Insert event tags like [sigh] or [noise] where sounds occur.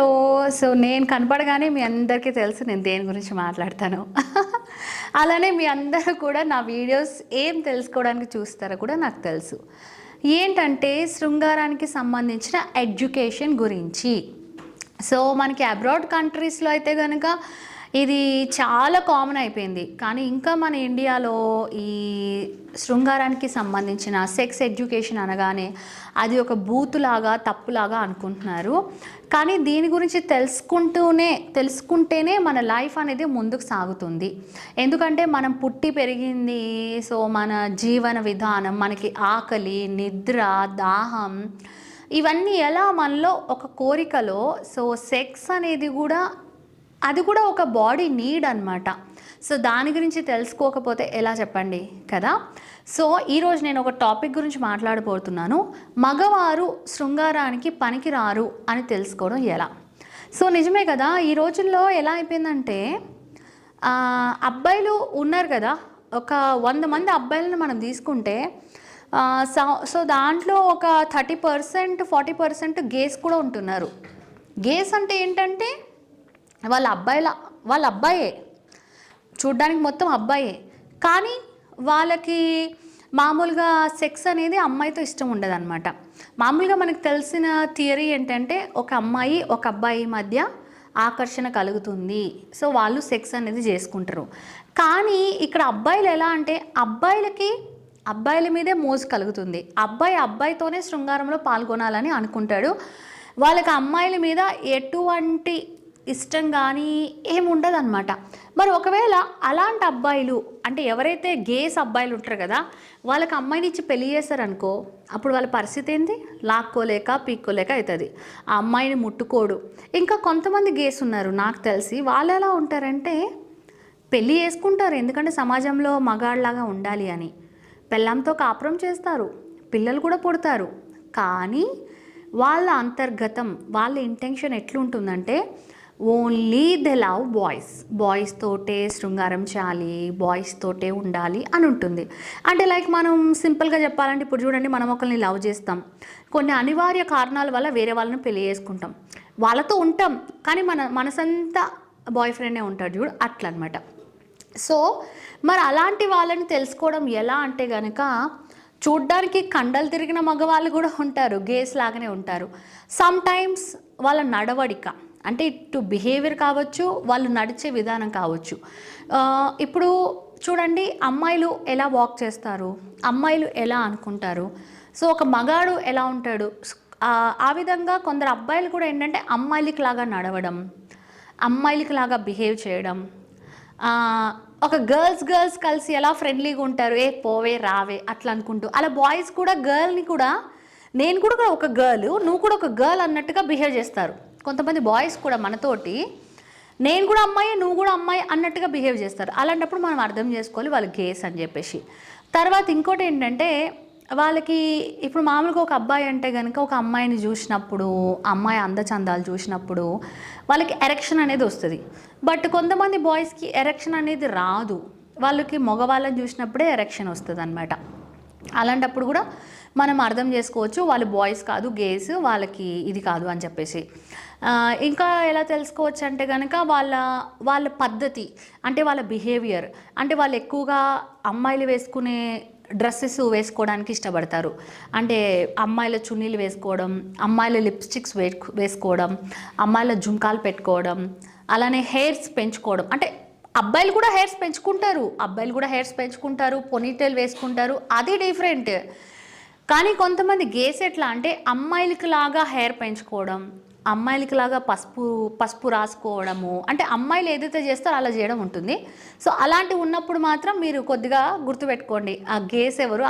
Hello. So నేను కనపడగానే మీ అందరికీ తెలుసు నేను దేని గురించి మాట్లాడతాను. [laughs] అలానే మీ అందరూ కూడా నా వీడియోస్ ఏం తెలుసుకోవడానికి చూస్తారో కూడా నాకు తెలుసు. ఏంటంటే శృంగారానికి సంబంధించిన ఎడ్యుకేషన్ గురించి. సో మనకి అబ్రాడ్ కంట్రీస్లో అయితే కనుక ఇది చాలా కామన్ అయిపోయింది. కానీ ఇంకా మన ఇండియాలో ఈ శృంగారానికి సంబంధించిన సెక్స్ ఎడ్యుకేషన్ అనగానే అది ఒక బూతులాగా తప్పులాగా అనుకుంటున్నారు. కానీ దీని గురించి తెలుసుకుంటూనే తెలుసుకుంటేనే మన లైఫ్ అనేది ముందుకు సాగుతుంది. ఎందుకంటే మనం పుట్టి పెరిగింది సో మన జీవన విధానం మనకి ఆకలి నిద్ర దాహం ఇవన్నీ ఎలా మనలో ఒక కోరికలో సో సెక్స్ అనేది కూడా అది కూడా ఒక బాడీ నీడ్ అనమాట సో దాని గురించి తెలుసుకోకపోతే ఎలా చెప్పండి కదా? సో ఈరోజు నేను ఒక టాపిక్ గురించి మాట్లాడబోతున్నాను. మగవారు శృంగారానికి పనికిరారు అని తెలుసుకోవడం ఎలా? సో నిజమే కదా ఈ రోజుల్లో ఎలా అయిపోయిందంటే అబ్బాయిలు ఉన్నారు కదా ఒక వంద మంది అబ్బాయిలను మనం తీసుకుంటే సో- సో దాంట్లో ఒక thirty percent forty percent gays కూడా ఉంటున్నారు. గేస్ అంటే ఏంటంటే వాళ్ళ అబ్బాయిల వాళ్ళ అబ్బాయే చూడ్డానికి మొత్తం అబ్బాయే. కానీ వాళ్ళకి మామూలుగా సెక్స్ అనేది అమ్మాయితో ఇష్టం ఉండదన్నమాట. మామూలుగా మనకు తెలిసిన థియరీ ఏంటంటే ఒక అమ్మాయి ఒక అబ్బాయి మధ్య ఆకర్షణ కలుగుతుంది. సో వాళ్ళు సెక్స్ అనేది చేసుకుంటారు. కానీ ఇక్కడ అబ్బాయిలు ఎలా అంటే అబ్బాయిలకి అబ్బాయిల మీదే మోజు కలుగుతుంది. అబ్బాయి అబ్బాయితోనే శృంగారంలో పాల్గొనాలని అనుకుంటాడు. వాళ్ళకి అమ్మాయిల మీద ఎటువంటి ఇష్టం కానీ ఏముండదు అనమాట మరి ఒకవేళ అలాంటి అబ్బాయిలు అంటే ఎవరైతే గేస్ అబ్బాయిలు ఉంటారు కదా వాళ్ళకి అమ్మాయిని ఇచ్చి పెళ్ళి చేస్తారనుకో అప్పుడు వాళ్ళ పరిస్థితి ఏంది? లాక్కోలేక పీక్కోలేక అవుతుంది ఆ అమ్మాయిని ముట్టుకోడు. ఇంకా కొంతమంది గేస్ ఉన్నారు నాకు తెలిసి. వాళ్ళు ఎలా ఉంటారంటే పెళ్ళి చేసుకుంటారు. ఎందుకంటే సమాజంలో మగాళ్ళలాగా ఉండాలి అని. పెళ్ళంతో కాపురం చేస్తారు. పిల్లలు కూడా పుడతారు. కానీ వాళ్ళ అంతర్గతం వాళ్ళ ఇంటెన్షన్ ఎట్లుంటుందంటే only the love boys. Boys తోటే శృంగారం చేయాలి బాయ్స్ తోటే ఉండాలి అని ఉంటుంది. అంటే లైక్ మనం సింపుల్గా చెప్పాలంటే ఇప్పుడు చూడండి మనం ఒకరిని లవ్ చేస్తాం. కొన్ని అనివార్య కారణాల వల్ల వేరే వాళ్ళని పెళ్ళి చేసుకుంటాం. వాళ్ళతో ఉంటాం కానీ మన మనసంతా బాయ్ ఫ్రెండే ఉంటాడు చూడు అట్లా అనమాట సో మరి అలాంటి వాళ్ళని తెలుసుకోవడం ఎలా అంటే కనుక చూడ్డానికి కండలు తిరిగిన మగవాళ్ళు కూడా ఉంటారు గేస్ లాగానే ఉంటారు. సమ్ టైమ్స్ వాళ్ళ నడవడిక. అంటే ఇటు బిహేవియర్ కావచ్చు వాళ్ళు నడిచే విధానం కావచ్చు. ఇప్పుడు చూడండి అమ్మాయిలు ఎలా వాక్ చేస్తారు? అమ్మాయిలు ఎలా అనుకుంటారు? సో ఒక మగాడు ఎలా ఉంటాడు? ఆ, విధంగా కొందరు అబ్బాయిలు కూడా ఏంటంటే అమ్మాయిలకి లాగా నడవడం అమ్మాయిలకి లాగా బిహేవ్ చేయడం. ఒక గర్ల్స్ గర్ల్స్ కలిసి ఎలా ఫ్రెండ్లీగా ఉంటారు? ఏ పోవే రావే అట్లా అనుకుంటూ. అలా బాయ్స్ కూడా గర్ల్ని కూడా నేను కూడా ఒక గర్ల్ నువ్వు కూడా ఒక గర్ల్ అన్నట్టుగా బిహేవ్ చేస్తారు. కొంతమంది బాయ్స్ కూడా మనతోటి నేను కూడా అమ్మాయి నువ్వు కూడా అమ్మాయి అన్నట్టుగా బిహేవ్ చేస్తారు. అలాంటప్పుడు మనం అర్థం చేసుకోవాలి వాళ్ళు గేస్ అని చెప్పేసి. తర్వాత ఇంకోటి ఏంటంటే వాళ్ళకి ఇప్పుడు మామూలుగా ఒక అబ్బాయి అంటే కనుక ఒక అమ్మాయిని చూసినప్పుడు అమ్మాయి అందచందాలు చూసినప్పుడు వాళ్ళకి ఎరెక్షన్ అనేది వస్తుంది. బట్ కొంతమంది బాయ్స్కి ఎరెక్షన్ అనేది రాదు. వాళ్ళకి మగవాళ్ళని చూసినప్పుడే ఎరెక్షన్ వస్తుంది అనమాట అలాంటప్పుడు కూడా మనం అర్థం చేసుకోవచ్చు వాళ్ళు బాయ్స్ కాదు గేస్ వాళ్ళకి ఇది కాదు అని చెప్పేసి. ఇంకా ఎలా తెలుసుకోవచ్చు అంటే కనుక వాళ్ళ వాళ్ళ పద్ధతి అంటే వాళ్ళ బిహేవియర్ అంటే వాళ్ళు ఎక్కువగా అమ్మాయిలు వేసుకునే డ్రెస్సెస్ వేసుకోవడానికి ఇష్టపడతారు. అంటే అమ్మాయిల చున్నీలు వేసుకోవడం అమ్మాయిల లిప్స్టిక్స్ వే వేసుకోవడం అమ్మాయిల జుంకాలు పెట్టుకోవడం అలానే హెయిర్స్ పెంచుకోవడం. అంటే అబ్బాయిలు కూడా హెయిర్స్ పెంచుకుంటారు అబ్బాయిలు కూడా హెయిర్స్ పెంచుకుంటారు పొనీటైల్ వేసుకుంటారు అది డిఫరెంట్. కానీ కొంతమంది గేస్ ఎట్లా అంటే అమ్మాయిలకి లాగా హెయిర్ పెంచుకోవడం అమ్మాయిలకి లాగా పసుపు పసుపు రాసుకోవడము. అంటే అమ్మాయిలు ఏదైతే చేస్తారో అలా చేయడం ఉంటుంది. సో అలాంటివి ఉన్నప్పుడు మాత్రం మీరు కొద్దిగా గుర్తుపెట్టుకోండి. ఆ గేస్ ఎవరు?